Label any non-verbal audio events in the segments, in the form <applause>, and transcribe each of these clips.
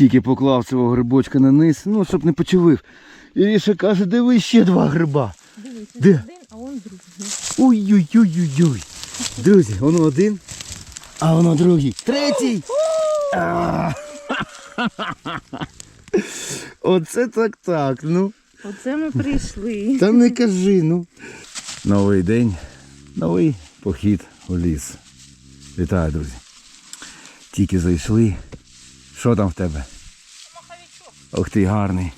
Тільки поклав цього грибочка на низ, ну, щоб не почавив. Іріша каже, диви ще два гриба. Дивись, Де? один, а он другий. Ой-ой-ой-ой-ой. Друзі, воно один, а воно другий. Третій. А. Оце так так, ну. Оце ми прийшли. Та не кажи, ну. Новий день, новий похід у ліс. Вітаю, друзі. Тільки зайшли. Що там в тебе? Маховичок. Ох ти гарний.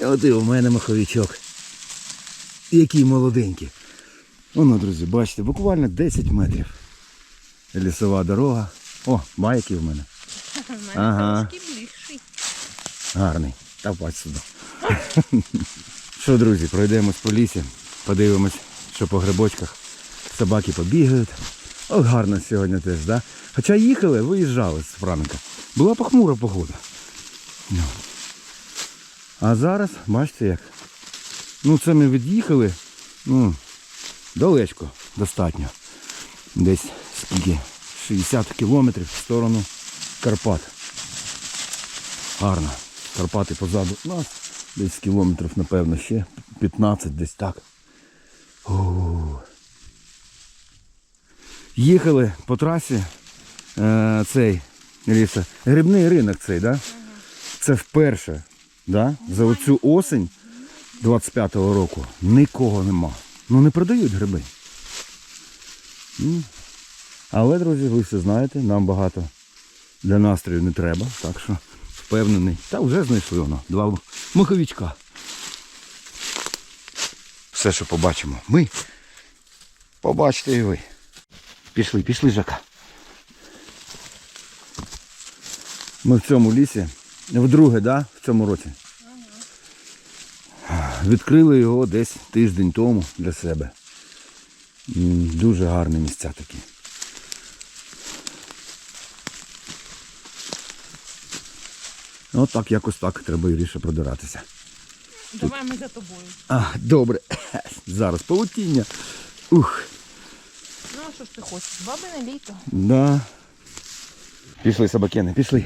І от і у мене маховичок. Який молоденький. Воно, друзі, бачите, буквально 10 метрів. Лісова дорога. О, байки в мене. <laughs> У мене Ага. більший. Гарний. Та бач сюди. <laughs> Що, друзі, пройдемось по лісі, подивимось, що по грибочках. Собаки побігають. Ох, гарно сьогодні теж, да? Хоча їхали, виїжджали з Франка. Була похмура погода. Ну. А зараз, бачите як. Ну це ми від'їхали. Ну, далечко, достатньо. Десь скільки? 60 кілометрів в сторону Карпат. Гарно. Карпати позаду нас. Десь кілометрів, напевно, ще 15, десь так. О. Їхали по трасі е, цей Ліса, грибний ринок цей, да? Це вперше, да? за оцю осень 25-го року нікого нема. Ну не продають гриби. Але, друзі, ви все знаєте, нам багато для настрою не треба, так що впевнений. Та вже знайшли воно. Два маховичка. Все, що побачимо. Ми. Побачите і ви. Пішли, пішли, Жака. Ми в цьому лісі. Вдруге, да? В цьому році. Відкрили його десь тиждень тому для себе. Дуже гарні місця такі. От так, якось так треба Іріше продиратися. Давай ми за тобою. А, добре. <coughs> Зараз павутіння. Ух. Що ж ти хочеш? Бабине літо. Да. Пішли собакени, пішли.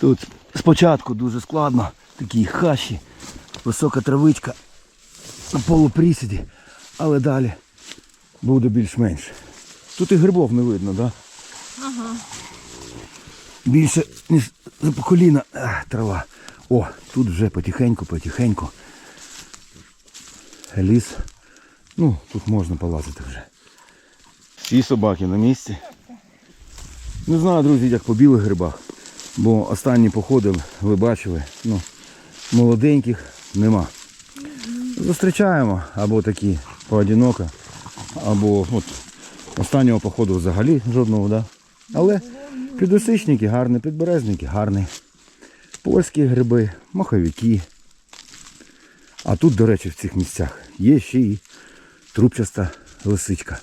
Тут спочатку дуже складно. Такі хащі, висока травичка на полуприсіді, але далі буде більш-менш. Тут і грибов не видно, да? Ага. Більше, ніж за по коліна Ах, трава. О, тут вже потихеньку, потихеньку. Ліс. Ну, тут можна полазити вже. Всі собаки на місці. Не знаю, друзі, як по білих грибах. Бо останні походи ви бачили, ну, молоденьких нема. Зустрічаємо або такі поодиноко, або от, останнього походу взагалі жодного, да? Але підосичники гарні, підберезники гарні. Польські гриби, маховики. А тут, до речі, в цих місцях є ще і трубчаста лисичка.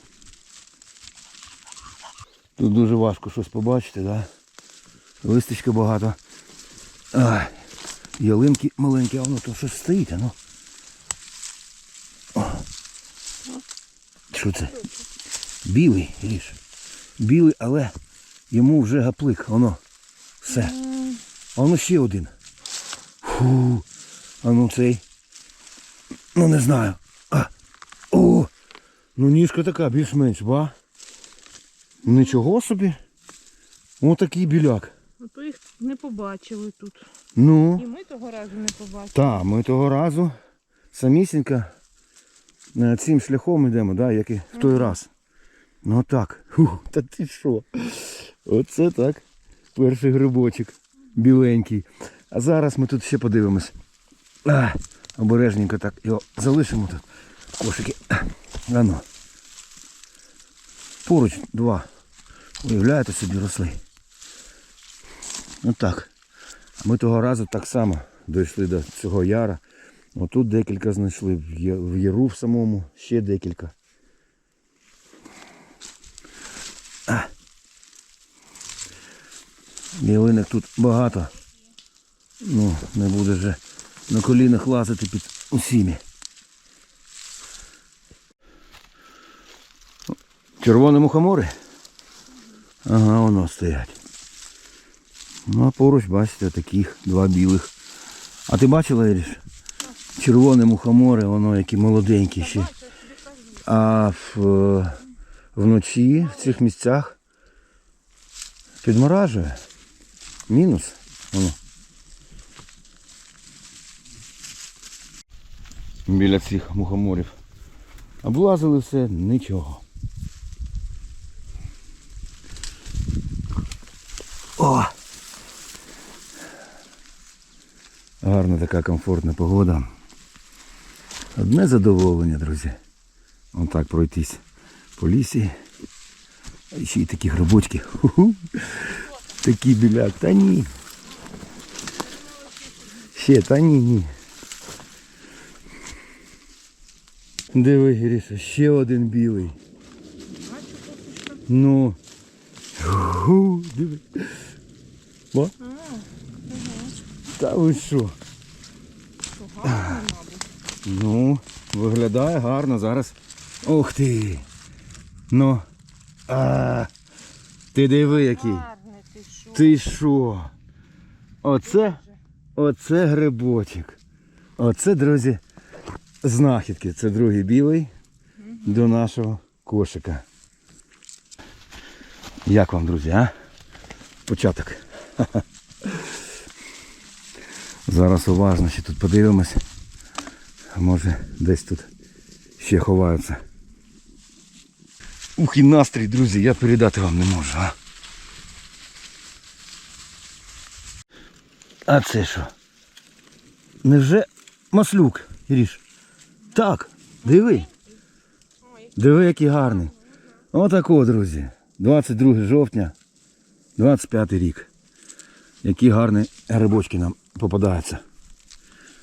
Тут дуже важко щось побачити, да? Листочка багато. Ай, ялинки маленькі, а воно тут щось стоїть, а ну. Що це? Білий, Ріш. Білий, але йому вже гаплик, воно. Все. А воно ще один. Фу. А ну цей. Ну не знаю. А. О! Ну ніжка така більш-менш, ба. Нічого собі. Ось такий біляк. А то їх не побачили тут. Ну. І ми того разу не побачили. Так, ми того разу самісінько е, цим шляхом йдемо, да, як і в той раз. Ну так. Фу, та ти що? Оце так. Перший грибочок. Біленький. А зараз ми тут ще подивимось. А, обережненько так його залишимо тут. Кошики. А ну. Поруч два. Уявляєте собі росли. Отак. А Ми того разу так само дійшли до цього яра. Отут декілька знайшли, в яру в самому ще декілька. А. Ялинок тут багато. Ну, не буде вже на колінах лазити під усіми. Червоні мухомори? Ага, воно стоять. Ну а поруч, бачите, таких два білих. А ти бачила, Іріш? Червоне мухоморе, воно які молоденькі ще. А в, е, вночі в цих місцях підморажує. Мінус. Воно. Біля цих мухоморів. Облазили все, нічого. Гарна така комфортна погода. Одне задоволення, друзі. Отак пройтись по лісі. А ще й такі грибочки. Ху-ху. Такі біля. Та ні. Ще, та ні, ні. Диви, Гріша, ще один білий. Ну. Ху, диви. Та ви що? Ну, виглядає гарно зараз. Ух ти. Ну. А, ти диви який. Гарне ти що. Ти що? Оце, оце грибочок. Оце, друзі, знахідки. Це другий білий до нашого кошика. Як вам, друзі, а? Початок. <laughs> Зараз уважно ще тут подивимось. Може десь тут ще ховаються. Ух і настрій, друзі, я передати вам не можу, а? А це що? Невже маслюк, Іріш? Так, диви. Диви, який гарний. Отако, друзі. 22 жовтня, 25 рік. Які гарні грибочки нам попадаються.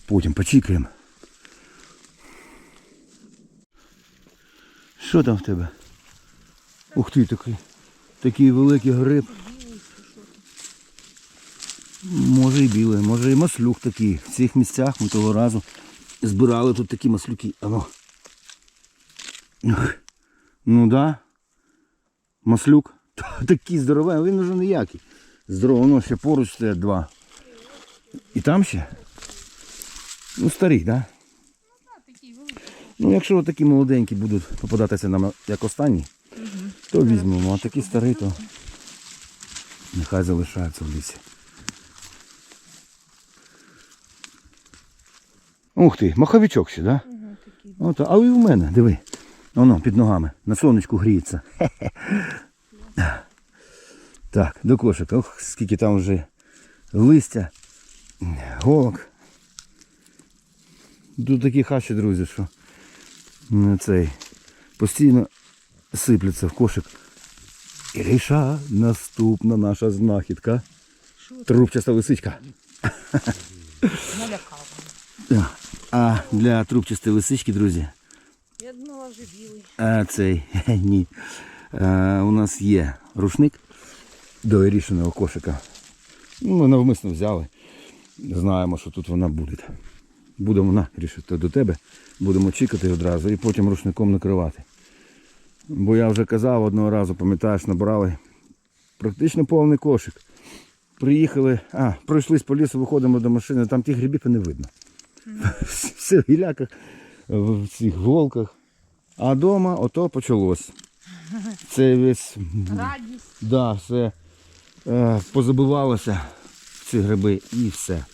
Потім почікаємо. Що там в тебе? Ух ти, такий, такий великий гриб. Може і білий, може і маслюк такий. В цих місцях ми того разу збирали тут такі маслюки. Ано. Ну да. Маслюк. <laughs> Такий здоровий, він уже ніякий. Здорово, воно ще поруч стоять два. І там ще? Ну старий, так? Да? Ну якщо такі молоденькі будуть попадатися нам як останні, то візьмемо. А такі старі, то нехай залишаються в лісі. Ух ти, маховичок ще, так? Да? Угу, такий. А і в мене, диви. Воно під ногами. На сонечку гріється. <laughs> Так, до кошика. Ох, скільки там вже листя, голок. Тут такі хащі, друзі, що цей постійно сипляться в кошик. І ріша наступна наша знахідка. Трубчаста лисичка. А для трубчастої лисички, друзі, Я думала, вже білий. А цей <laughs> ні. А, у нас є рушник до рішеного кошика. Ну, Ми навмисно взяли. Знаємо, що тут вона буде. Будемо на рішити до тебе. Будемо чекати одразу і потім рушником накривати. Бо я вже казав одного разу, пам'ятаєш, набрали практично повний кошик. Приїхали, а, пройшлись по лісу, виходимо до машини, там тих грибів і не видно. <laughs> Все в гіляках, в цих волках. А вдома ото почалось. Це весь Радість. да, все е, позабивалося ці гриби і все.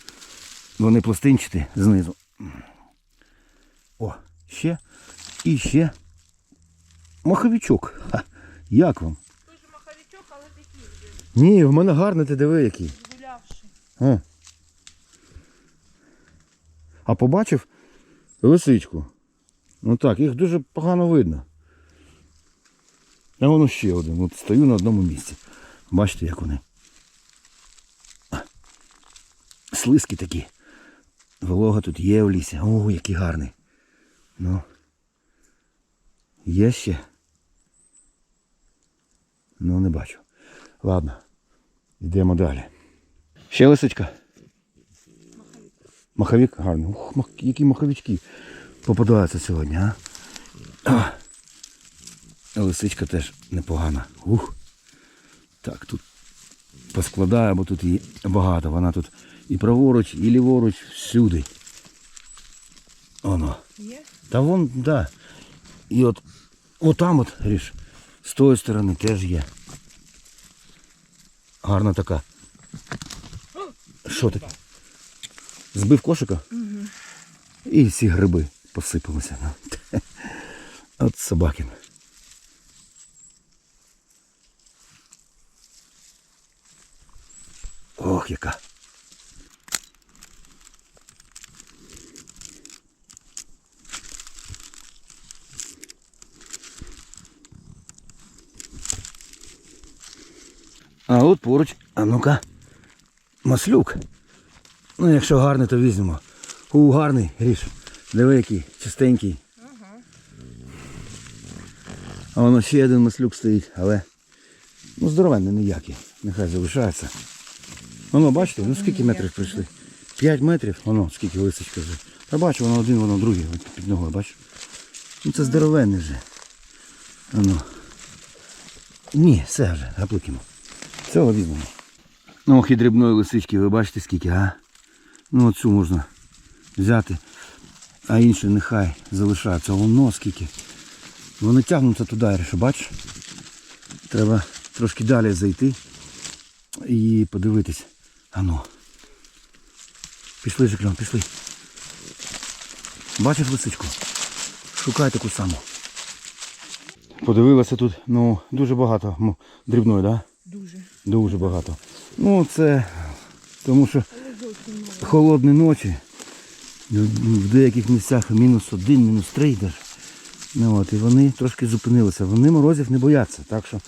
Вони пластинчаті знизу. О, ще і ще. Маховичок. Ха, як вам? Той же маховичок, але такий вже Ні, в мене гарний, ти диви який. згулявший. А, а побачив лисичку. Ну так, їх дуже погано видно. А воно ще один. От стою на одному місці. Бачите, як вони. А, Слизькі такі. Волога тут є в лісі. О, який гарний. Ну. Є ще? Ну, не бачу. Ладно. Йдемо далі. Ще лисичка. Маховик гарний. Ух, мах... які маховички попадаються сьогодні, а? а? Лисичка теж непогана. Ух. Так, тут поскладаю, бо тут її багато. Вона тут і праворуч, і ліворуч, всюди. Оно. Є? Та вон, да. І от, от там от, Гріш, з тої сторони теж є. Гарна така. Що ти? Збив кошика? Угу. І всі гриби посипалися. ну. <laughs> От собакин. Ох, яка. От поруч, а ну-ка, маслюк. Ну, якщо гарний, то візьмемо. У гарний, Гріш. Диви який, чистенький. А воно ще один маслюк стоїть, але ну здоровенний ніякий. Нехай залишається. Воно, бачите, ну скільки метрів пройшли? 5 метрів, воно скільки лисичка вже. Та бачу, воно один, воно другий, під ногою, бачиш? Ну це здоровенний вже. Воно. Ні, все вже, гапликимо. Цього візьмемо. Ну, ох і дрібної лисички, ви бачите скільки, а? Ну оцю можна взяти, а інше нехай залишаються. Воно скільки. Вони тягнуться туди, Іриша, бачиш? Треба трошки далі зайти і подивитись. Ану. Пішли, Жикльон, пішли. Бачиш лисичку? Шукай таку саму. Подивилася тут, ну, дуже багато дрібної, так? Да? Дуже. Дуже багато. Ну це тому що холодні ночі. В деяких місцях мінус один, мінус три. Ну, от, і вони трошки зупинилися. Вони морозів не бояться. Так що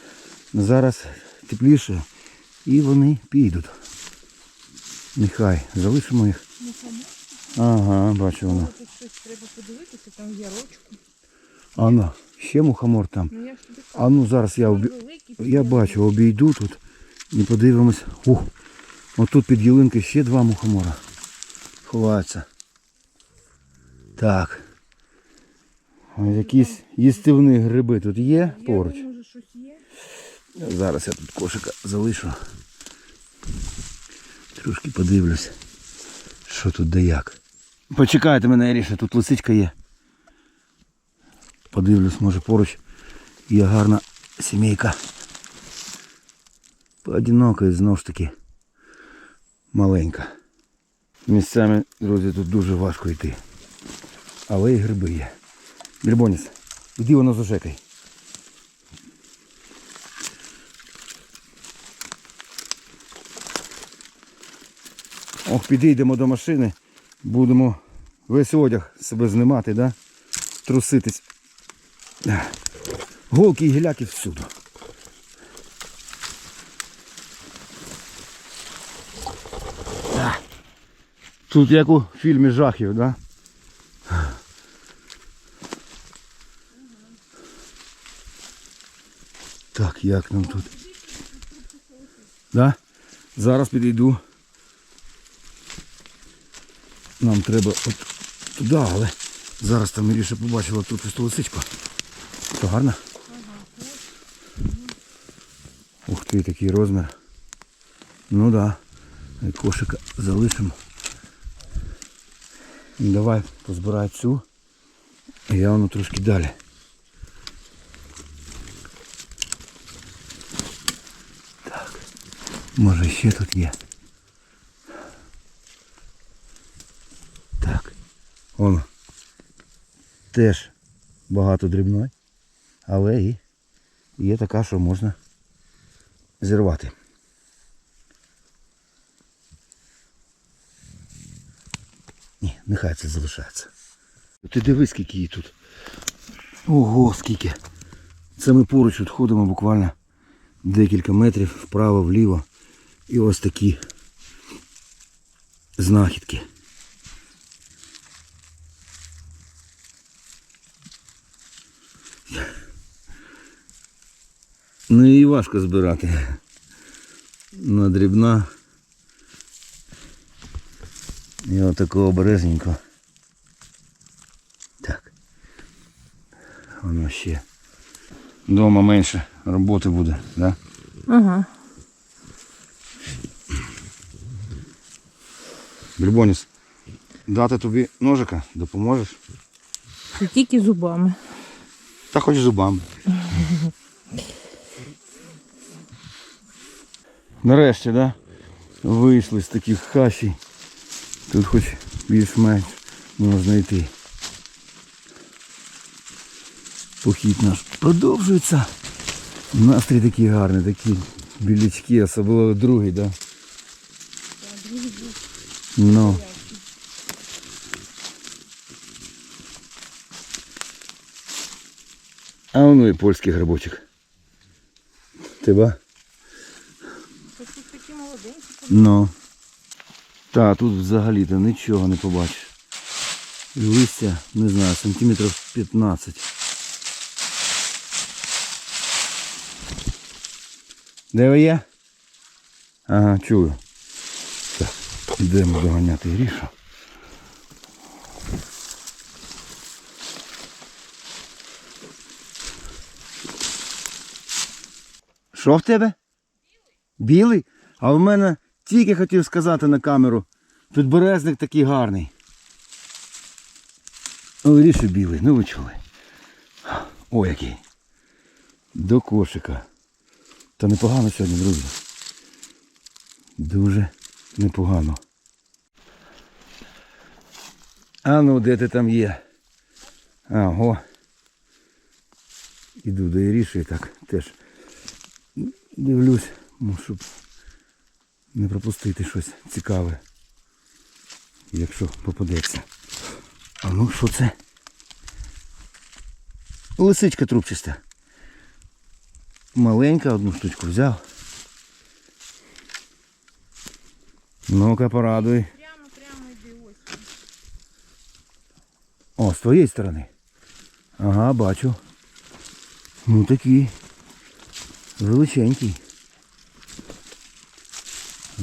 зараз тепліше і вони підуть. Нехай залишимо їх. Ну. Ага, бачу щось треба подивитися, там ярочку. А ну, ще мухомор там. Ну А ну зараз я обі... Я бачу, обійду тут і подивимось. Ух, отут під ялинкою ще два мухомора. Ховаються. Так. Якісь їстивні гриби тут є поруч. Зараз я тут кошика залишу. Трошки подивлюсь, що тут де як. Почекайте мене, Ріша, тут лисичка є. Подивлюсь, може поруч є гарна сімейка. Поодинока знову ж таки маленька. Місцями, друзі, тут дуже важко йти. Але і гриби є. Грибоніс, іди воно зажекай. Ох, підійдемо до машини, будемо весь одяг себе знімати, да? труситись. Да. Голки і гіляки всюди. Тут як у фільмі жахів, да? Так, як нам тут? Да? Зараз підійду. Нам треба от туди, але зараз там Міріша побачила тут лисичку. Що гарно? Ух ти, такий розмір. Ну да. Кошика залишимо. Давай позбирай цю. Я воно трошки далі. Так. Може ще тут є. Так. Воно. Теж багато дрібної, але і є така, що можна зірвати. Ні, нехай це залишається. Ти дивись, скільки її тут. Ого, скільки. Це ми поруч тут ходимо буквально декілька метрів вправо, вліво. І ось такі знахідки. Ну її важко збирати. Вона дрібна. І отакого обережненько. Так. Воно ще. Дома менше роботи буде, да? Ага. Бульбоніс, дати тобі ножика, допоможеш? Тільки зубами. Та хоч зубами. Нарешті, да? Вийшли з таких хащій. Тут хоч більш-менш можна йти. Похід наш продовжується. Настрій такий гарний, такі білячки, особливо другий, да? Ну. А воно і польський грибочок. Такі молоденькі. Ну. Та, тут взагалі-то нічого не побачиш. І Листя, не знаю, сантиметрів 15. Де ви є? Ага, чую. Так, йдемо доганяти Грішу. Що в тебе? Білий? Білий? А в мене тільки хотів сказати на камеру. Тут березник такий гарний. Ой, ріше білий, ну ви чули. О, який. До кошика. Та непогано сьогодні, друзі. Дуже непогано. А ну, де ти там є? Ага. Іду до Іріші так теж дивлюсь, ну, щоб не пропустити щось цікаве. Якщо попадеться. А ну що це? Лисичка трубчаста. Маленька, одну штучку взяв. Ну-ка порадуй. Прямо, прямо йди ось. О, з твоєї сторони. Ага, бачу. Ну такий. Величенький.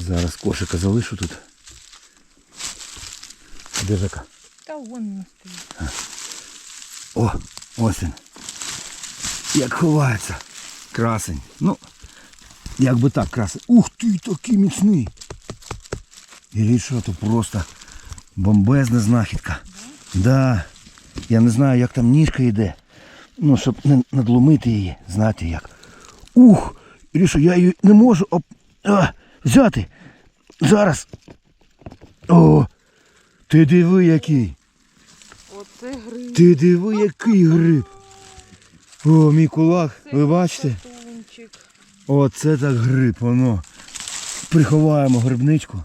Зараз кошика залишу тут. Де Жека? Та вон він стоїть. О, ось він. Як ховається. Красень. Ну, як би так красень. Ух ти, такий міцний. І що, то просто бомбезна знахідка. Да. Я не знаю, як там ніжка йде. Ну, щоб не надломити її, знаєте як. Ух! Ірішо, я її не можу оп... взяти. Зараз. О! Ти диви який. Оце гриб. Ти диви, який гриб. О, мій кулак, ви бачите? Оце так гриб, воно. Приховаємо грибничку.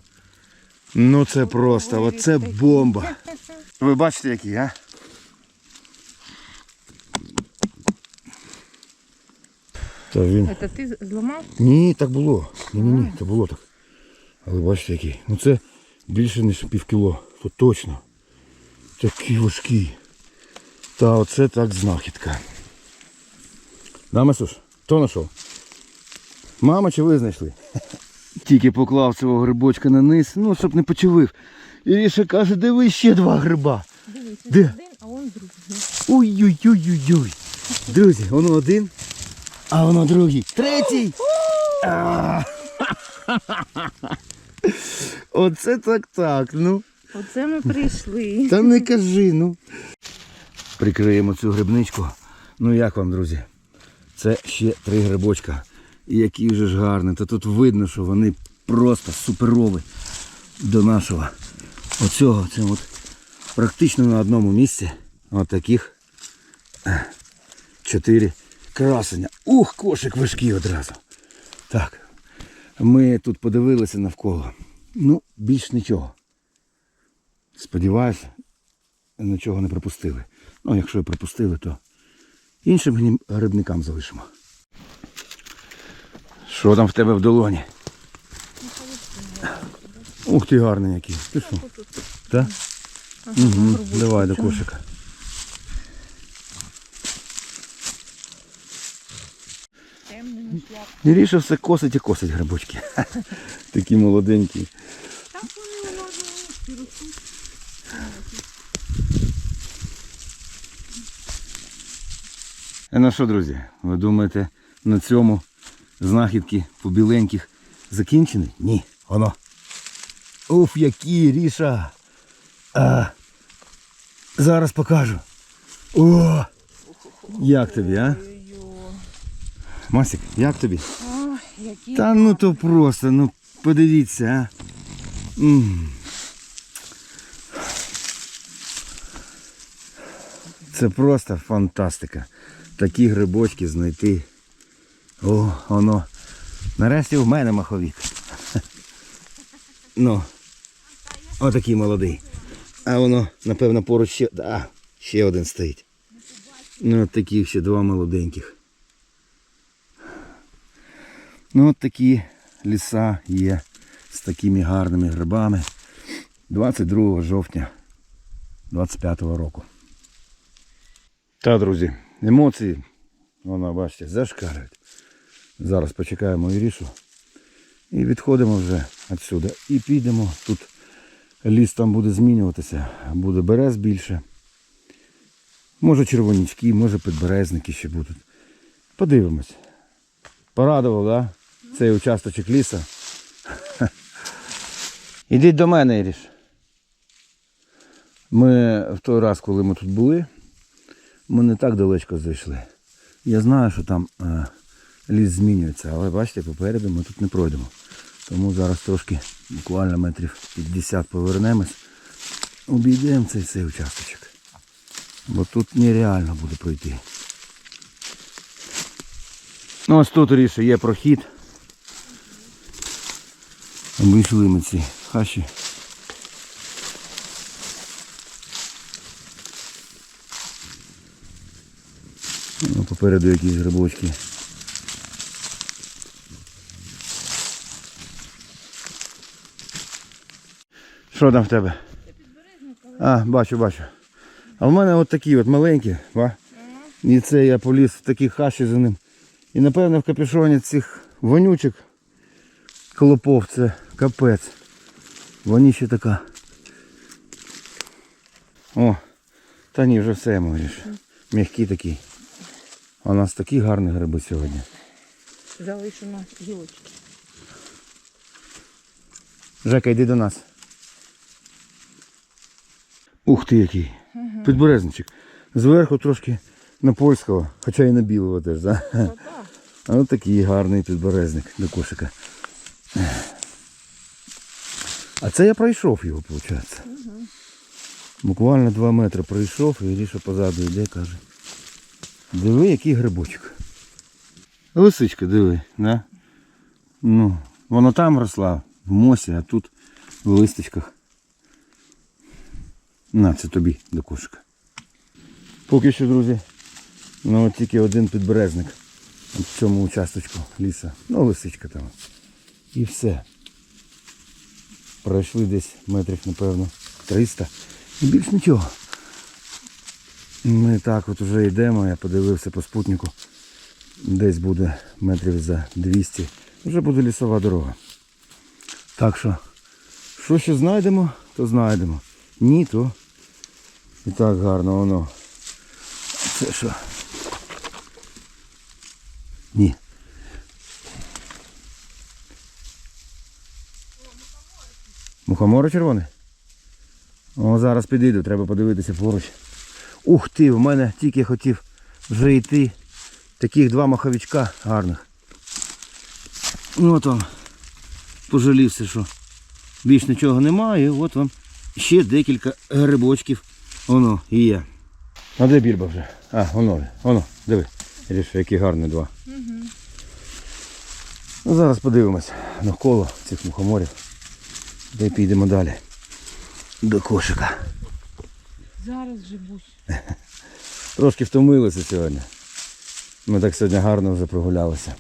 Ну це просто, оце бомба. <laughs> Ви бачите який, а? Та він. Це ти зламав? Ні, так було. Ні, ні, ні, це було так. Але бачите який. Ну це більше ніж пів кіло. То точно. Такий важкий. Та оце так знахідка. Да, Масюш? Хто знайшов? Мама чи ви знайшли? <laughs> Тільки поклав цього грибочка на низ, ну, щоб не почувив. І Ріша каже, диви ще два гриба. Дивись, Де? один, а он другий. Ой-ой-ой-ой-ой. Друзі, воно один, а воно другий. Третій. Оце так так, ну. Оце ми прийшли. Та не кажи, ну. Прикриємо цю грибничку. Ну як вам, друзі? Це ще три грибочка. І які вже ж гарні. Та тут видно, що вони просто суперові до нашого. Оцього. Це от практично на одному місці. От таких е, чотири красення. Ух, кошик важкий одразу. Так. Ми тут подивилися навколо. Ну, більш нічого. Сподіваюся, нічого не пропустили. Ну, якщо і пропустили, то іншим грибникам залишимо. Що там в тебе в долоні? Ух ти гарний який. Ти що? Так? Угу. Давай до кошика. На все косить і косить грибочки. <laughs> Такі молоденькі. Так вони. Е, Ну що, друзі, ви думаєте, на цьому знахідки по біленьких закінчені? Ні, воно. Уф, які ріша. А, зараз покажу. О! Як тобі, а? Масик, як тобі? Які Та ну то просто, ну подивіться, а. М. Це просто фантастика. Такі грибочки знайти. О, воно. Нарешті в мене маховік. Ну. Отакий молодий. А воно, напевно, поруч ще. А, ще один стоїть. Ну, от таких ще два молоденьких. Ну от такі ліса є з такими гарними грибами 22 жовтня 25 року. Та, друзі, емоції, воно, бачите, зашкалюють. Зараз почекаємо Ірішу і відходимо вже відсюди. І підемо. Тут ліс там буде змінюватися, буде берез більше. Може червонічки, може підберезники ще будуть. Подивимось. Порадував, да? Цей участочок ліса. <laughs> Ідіть до мене, Іріш. Ми в той раз, коли ми тут були, ми не так далечко зайшли. Я знаю, що там е, ліс змінюється, але бачите, попереду ми тут не пройдемо. Тому зараз трошки, буквально метрів 50 повернемось. Обійдемо цей цей участочок. Бо тут нереально буде пройти. Ну ось тут ріше є прохід. Обійшли ми ці хащі. Ну, попереду якісь грибочки. Що там в тебе? А, бачу, бачу. А в мене от такі от маленькі, ба? І це я поліз в такі хащі за ним. І напевно в капюшоні цих вонючок клопов це капець. Воніще така. О, та ні, вже все можеш. М'який такий. А у нас такі гарні гриби сьогодні. залишено гілочки. Жека, йди до нас. Ух ти який. Підберезничок. Зверху трошки на польського, хоча і на білого теж, да? А от такий гарний підберезник до кошика. А це я пройшов його, виходить. Буквально 2 метри пройшов і Ріша позаду йде, каже. Диви, який грибочок. Лисичка, диви, да? Ну, воно там росла, в мосі, а тут в листочках. На, це тобі до кошика. Поки що, друзі, ну тільки один підберезник в цьому участочку ліса. Ну, лисичка там. І все. Пройшли десь метрів, напевно, 300. І більш нічого. Ми так от вже йдемо, я подивився по спутнику. Десь буде метрів за 200. Вже буде лісова дорога. Так що, що ще знайдемо, то знайдемо. Ні, то і так гарно воно. Це що? Ні. Мухомори червоний? О, зараз підійду, треба подивитися поруч. Ух ти, в мене тільки хотів вже йти. Таких два маховичка гарних. Ну от вам. Пожалівся, що більш нічого немає. І от вам ще декілька грибочків. Воно є. А де більба вже? А, воно, воно, диви. Ріш, які гарні два. Ну, зараз подивимось навколо цих мухоморів. Де підемо далі. До кошика. Зараз же бусь. <laughs> Трошки втомилися сьогодні. Ми так сьогодні гарно вже прогулялися.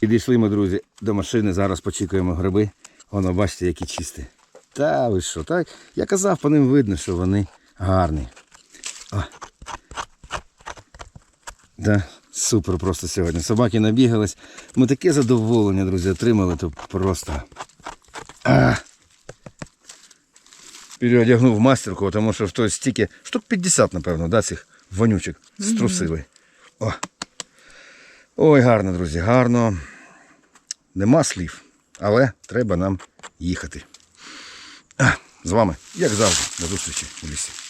І дійшли ми, друзі, до машини. Зараз почекаємо гриби. Воно, бачите, які чисті. Та ви що, так? Я казав, по ним видно, що вони гарні. О. Да, супер просто сьогодні. Собаки набігались. Ми таке задоволення, друзі, отримали, то просто. А. Переодягнув мастерку, тому що в той стільки, штук 50, напевно, да, цих вонючок струсили. О. Ой, гарно, друзі, гарно. Нема слів, але треба нам їхати. з вами, як завжди, до зустрічі у лісі.